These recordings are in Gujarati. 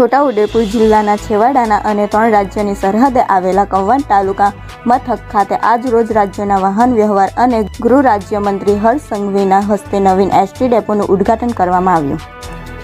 છોટાઉદેપુર જિલ્લાના છેવાડાના અને ત્રણ રાજ્યની સરહદે આવેલા કૌવાંટ તાલુકા મથક ખાતે આજ રોજ રાજ્યના વાહન વ્યવહાર અને ગૃહ રાજ્યમંત્રી હર્ષ સંઘવીના હસ્તે નવીન એસટી ડેપોનું ઉદ્ઘાટન કરવામાં આવ્યું.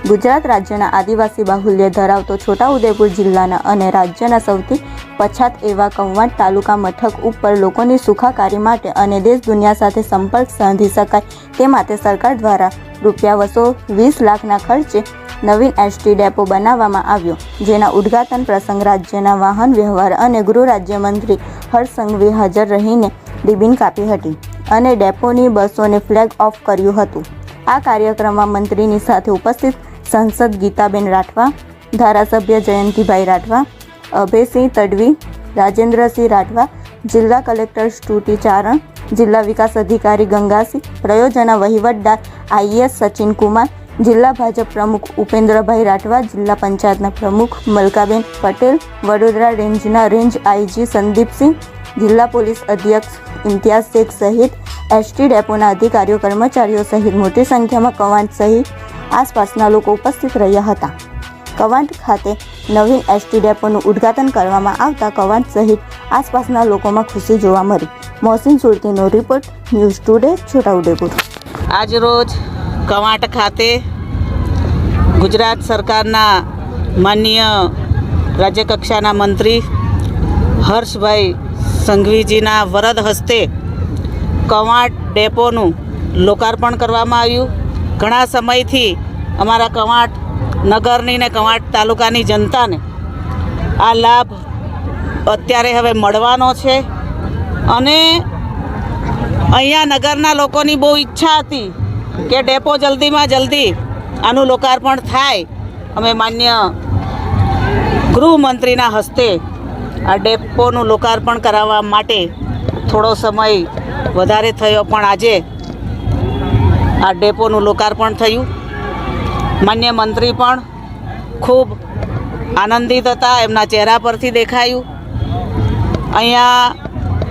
ગુજરાત રાજ્યના આદિવાસી બાહુલ્ય ધરાવતો છોટાઉદેપુર જિલ્લાના અને રાજ્યના સૌથી પછાત એવા કૌવાંટ તાલુકા મથક ઉપર લોકોની સુખાકારી માટે અને દેશ દુનિયા સાથે સંપર્ક સાંધી શકાય તે માટે સરકાર દ્વારા રૂપિયા બસો વીસ લાખના ખર્ચે નવીન એસટી ડેપો બનાવવામાં આવ્યો, જેના ઉદ્ઘાટન પ્રસંગ રાજ્યના વાહન વ્યવહાર અને ગૃહ રાજ્યમંત્રી હર્ષ સંઘવી હાજર રહીને રિબિન કાપી હતી અને ડેપોની બસોને ફ્લેગ ઓફ કર્યું હતું. આ કાર્યક્રમમાં મંત્રીની સાથે ઉપસ્થિત સંસદ ગીતાબેન રાઠવા, ધારાસભ્ય જયંતિભાઈ રાઠવા, અભયસિંહ તડવી, રાજેન્દ્રસિંહ રાઠવા, જિલ્લા કલેક્ટર સ્તુતિ ચારણ, જિલ્લા વિકાસ અધિકારી ગંગાસિંહ, પ્રયોજના વહીવટદાર આઈએસ સચિન કુમાર જિલ્લા ભાજપ પ્રમુખ ઉપેન્દ્રભાઈ રાઠવા, જિલ્લા પંચાયતના પ્રમુખ મલકાબેન પટેલ, વડોદરા રેન્જના રેન્જ આઈજી સંદીપસિંહ, જિલ્લા પોલીસ અધ્યક્ષ ઇમ્તિયાઝ શેખ સહિત એસટી ડેપોના અધિકારીઓ, કર્મચારીઓ સહિત મોટી સંખ્યામાં કવાંટ સહિત આસપાસના લોકો ઉપસ્થિત રહ્યા હતા. કવાંટ ખાતે નવીન એસટી ડેપોનું ઉદ્ઘાટન કરવામાં આવતા કવાંટ સહિત આસપાસના લોકોમાં ખુશી જોવા મળી. મોહસિન સુરતીનો રિપોર્ટ ન્યૂઝ ટુડે છોટાઉદેપુર આજરોજ કવાંટ ખાતે ગુજરાત સરકારના માનનીય રાજ્યકક્ષાના મંત્રી હર્ષભાઈ સંઘવીજીના વરદ હસ્તે કવાંટ ડેપોનું લોકાર્પણ કરવામાં આવ્યું. ઘણા સમયથી અમારા કવાંટ નગરની ને કવાંટ તાલુકાની જનતાને આ લાભ અત્યારે હવે મળવાનો છે અને અહીંયા નગરના લોકોની બહુ ઈચ્છા હતી કે ડેપો જલ્દીમાં જલ્દી આનું લોકાર્પણ થાય, અમે માન્ય ગૃહમંત્રીના હસ્તે આ ડેપોનું લોકાર્પણ કરાવવા માટે થોડો સમય વધારે થયો, પણ આજે આ ડેપોનું લોકાર્પણ થયું. માન્ય મંત્રી પણ ખૂબ આનંદિત હતા, એમના ચહેરા પરથી દેખાયું. અહીંયા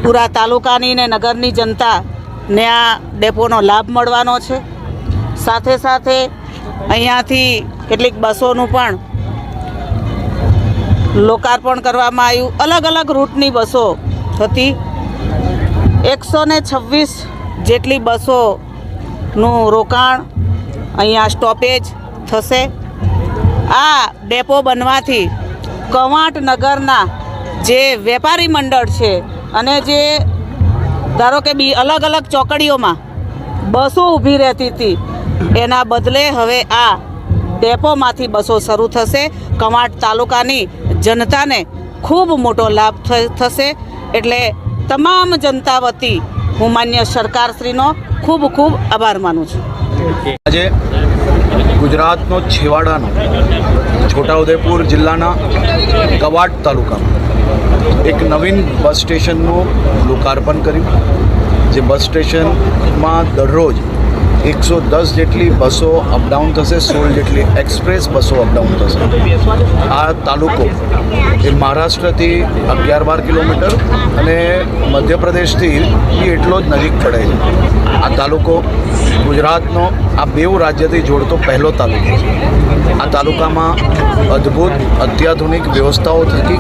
પૂરા તાલુકાની ને નગરની જનતાને આ ડેપોનો લાભ મળવાનો છે. સાથે સાથે અહીંયાથી કેટલીક બસોનું પણ લોકાર્પણ કરવામાં આવ્યું. અલગ અલગ રૂટની બસો હતી. એકસો ને છવ્વીસ જેટલી બસોનું રોકાણ અહીંયા સ્ટોપેજ થશે. આ ડેપો બનવાથી કવાંટ નગરના જે વેપારી મંડળ છે અને જે ધારો કે બી અલગ અલગ ચોકડીઓમાં બસો ઊભી રહેતી હતી એના બદલે હવે આ ડેપોમાંથી બસો શરૂ થશે. કમાટ તાલુકાની જનતાને ખૂબ મોટો લાભ થશે. એટલે તમામ જનતા વતી હું માન્ય સરકારશ્રીનો ખૂબ ખૂબ આભાર માનું છું. આજે ગુજરાતનો છેવાડાનો, છોટાઉદેપુર જિલ્લાના કવાટ તાલુકામાં એક નવીન બસ સ્ટેશનનું લોકાર્પણ કર્યું. જે બસ સ્ટેશનમાં દરરોજ એકસો દસ જેટલી બસો અપડાઉન થશે, સોળ જેટલી એક્સપ્રેસ બસો અપડાઉન થશે. આ તાલુકો એ મહારાષ્ટ્રથી અગિયાર બાર કિલોમીટર અને મધ્યપ્રદેશથી એ એટલો જ નજીક પડે છે. આ તાલુકો ગુજરાતનો આ બેઉ રાજ્યથી જોડતો પહેલો તાલુકો છે. આ તાલુકામાં અદ્ભુત અત્યાધુનિક વ્યવસ્થાઓ થકી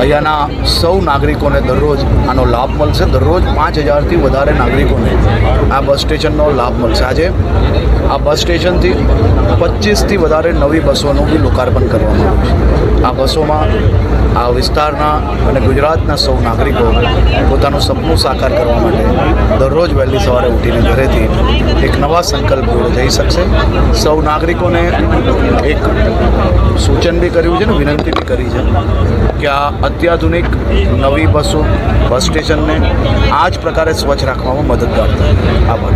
અહીંયાના સૌ નાગરિકોને દરરોજ આનો લાભ મળશે. દરરોજ પાંચ હજારથી વધારે નાગરિકોને આ બસ સ્ટેશનનો લાભ મળશે. આજે આ બસ સ્ટેશનથી પચીસથી વધારે નવી બસોનું બી લોકાર્પણ કરવામાં આવ્યું છે. આ બસોમાં આ વિસ્તારના અને ગુજરાતના સૌ નાગરિકો પોતાનું સપનું સાકાર કરવા માટે દરરોજ વહેલી સવારે ઉઠીને ઘરેથી એક નવા સંકલ્પ જોડે જઈ શકશે. સૌ નાગરિકોને એક સૂચન બી કર્યું છે ને, વિનંતી બી કરી છે કે આ અત્યાધુનિક નવી બસો, બસ સ્ટેશનને આ જ પ્રકારે સ્વચ્છ રાખવામાં મદદગાર થાય. આભાર.